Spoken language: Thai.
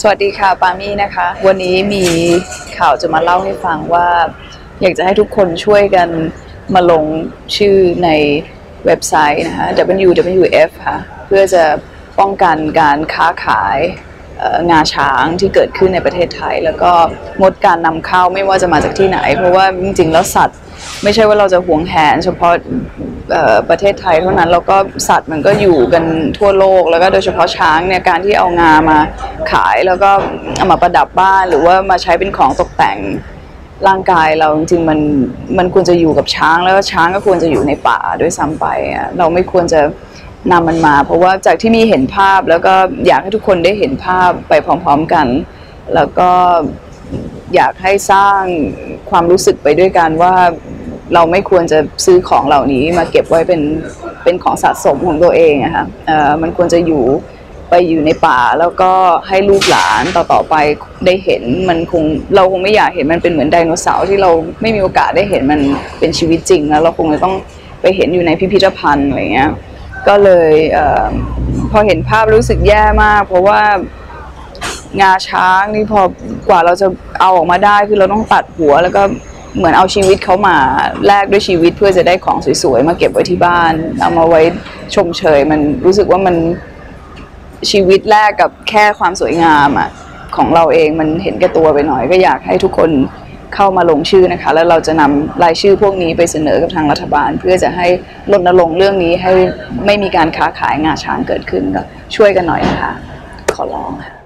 สวัสดีค่ะ ปามี่นะคะ วันนี้มีข่าวจะมาเล่าให้ฟังว่า อยากจะให้ทุกคนช่วยกันมาลงชื่อในเว็บไซต์นะคะ WWF ค่ะ เพื่อจะป้องกันการค้าขายงาช้างที่เกิดขึ้นในประเทศไทย แล้วก็งดการนำเข้าไม่ว่าจะมาจากที่ไหน เพราะว่าจริงๆแล้วสัตว์ ไม่ใช่ว่าเราจะหวงแหนเฉพาะประเทศไทยเท่านั้นแล้วก็สัตว์มันก็อยู่กันทั่วโลก แล้วก็โดยเฉพาะช้างเนี่ยการที่เอางามาขายแล้วก็เอามาประดับบ้านหรือว่ามาใช้เป็นของตกแต่งร่างกายเราจริงๆมันมันควรจะอยู่กับช้างแล้วช้างก็ควรจะอยู่ในป่าด้วยซ้ำไปเราไม่ควรจะนำมันมา เพราะว่าจากที่มีเห็นภาพแล้วก็อยากให้ทุกคนได้เห็นภาพไปพร้อม ๆกัน แล้วก็ อยากให้สร้างความรู้สึกไปด้วยกันว่าเราไม่ควรจะซื้อของเหล่านี้มาเก็บไว้เป็นเป็นของสะสมของตัวเองอะค่ะเอ่อมันควรจะอยู่ไปอยู่ในป่าแล้วก็ให้ลูกหลานต่อๆไปได้เห็นมันคงเราคงไม่อยากเห็นมันเป็นเหมือนไดโนเสาร์ที่เราไม่มีโอกาสได้เห็นมันเป็นชีวิตจริงแล้วเราคงจะต้องไปเห็นอยู่ในพิพิธภัณฑ์อะไรเงี้ยก็เลยเออพอเห็นภาพรู้สึกแย่มาก เพราะว่า งาช้างนี่พอกว่าเราจะเอาออกมาได้คือเราต้องตัดหัวแล้วก็เหมือนเอาชีวิตเขามาแลกด้วยชีวิตเพื่อจะได้ของสวยๆมาเก็บไว้ที่บ้านเอามาไว้ชมเชย มันรู้สึกว่ามันชีวิตแลกกับแค่ความสวยงามอะของเราเองมันเห็นแก่ตัวไปหน่อย ก็อยากให้ทุกคนเข้ามาลงชื่อนะคะ แล้วเราจะนำรายชื่อพวกนี้ไปเสนอกับทางรัฐบาล เพื่อจะให้รณรงค์เรื่องนี้ให้ไม่มีการค้าขายงาช้างเกิดขึ้นก็ช่วยกันหน่อยนะคะ ขอร้องค่ะ